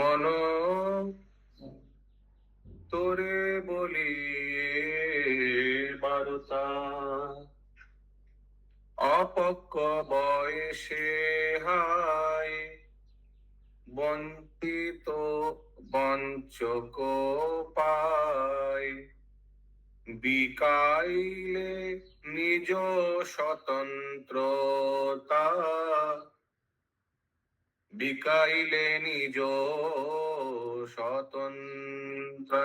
মন তোরে বলি বারতা অপক্ক বয়সে হায় বঞ্চিত বঞ্চক পায়। বিকাইলে নিজ স্বতন্ত্রতা বিকাইলে নিজ স্বতন্ত্র।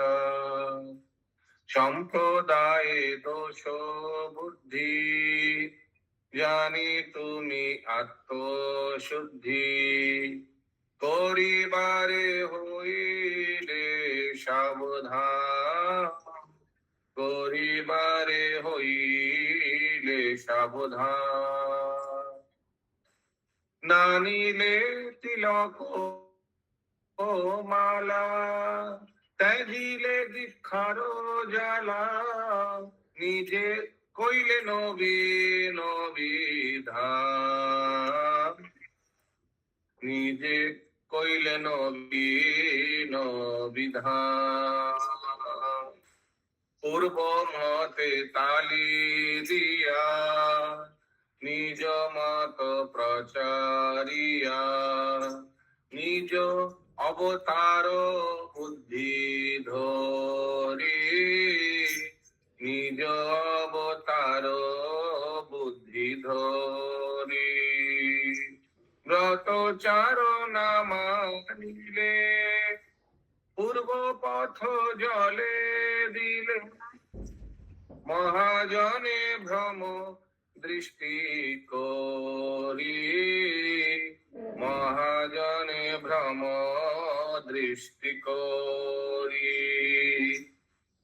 সম্প্রদায়ে দোষ বুদ্ধি, জানি তুমি আত্মশুদ্ধি। করিবারে হইলে সাবধান করিবারে হইলে সাবধান। না নিলে তিলক ও মালা। ত্যাজিলে দীক্ষার জ্বালা নিজে কইলে নবী নবিধান নিজে কইলে নবী নবিধা পূর্ব মতে তালি দিয়া, নিজ মত প্রচারিয়া নিজ অবতার বুদ্ধি ধরি নিজ অবতার বুদ্ধি ধরি ব্রত চারণা পূর্ব পথ জলে দিলে মহাজনে ভ্রম দৃষ্টি করি। মহাজনে ভ্রম দৃষ্টি করি।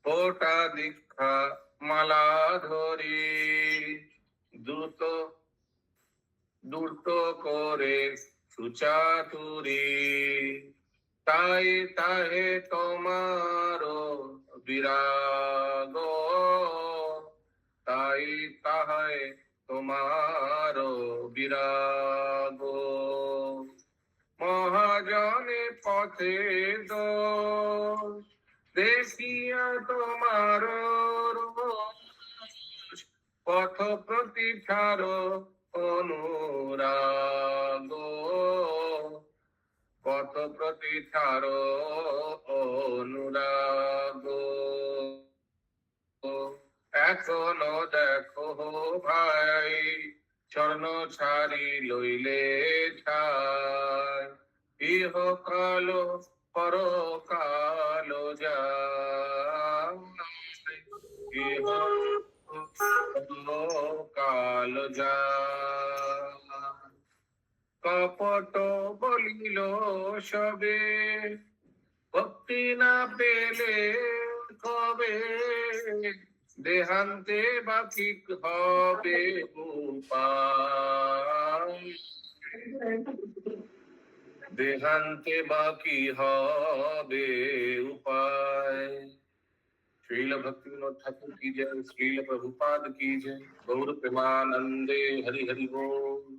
ফোটা দীক্ষা মালা ধরি। দ্রুত দ্রুত করে সুচাতুরি। তাই তাহে তোমার তাই তাহায় তোমার বিরাগ। মহাজনে পথে দোষ দেখিয়া তোমার পথ প্রতিষ্ঠার অনুরাগ। পথ প্রতিষ্ঠার এখনও দেখো ভাই, চরণ ছাড়ি লইলে ইহ কালো পর কালো যা ইহ যায় কপট বলিল সবে, ভক্তি না পেলে কবে? দেহান্তে বাকি হবে উপায় দেহান্তে বাকি হবে উপায় श्रील भक्ति विनोद ठाकुर की जय श्रील प्रभुपाद की जय गौर प्रेमानंदे हरि हरि बोल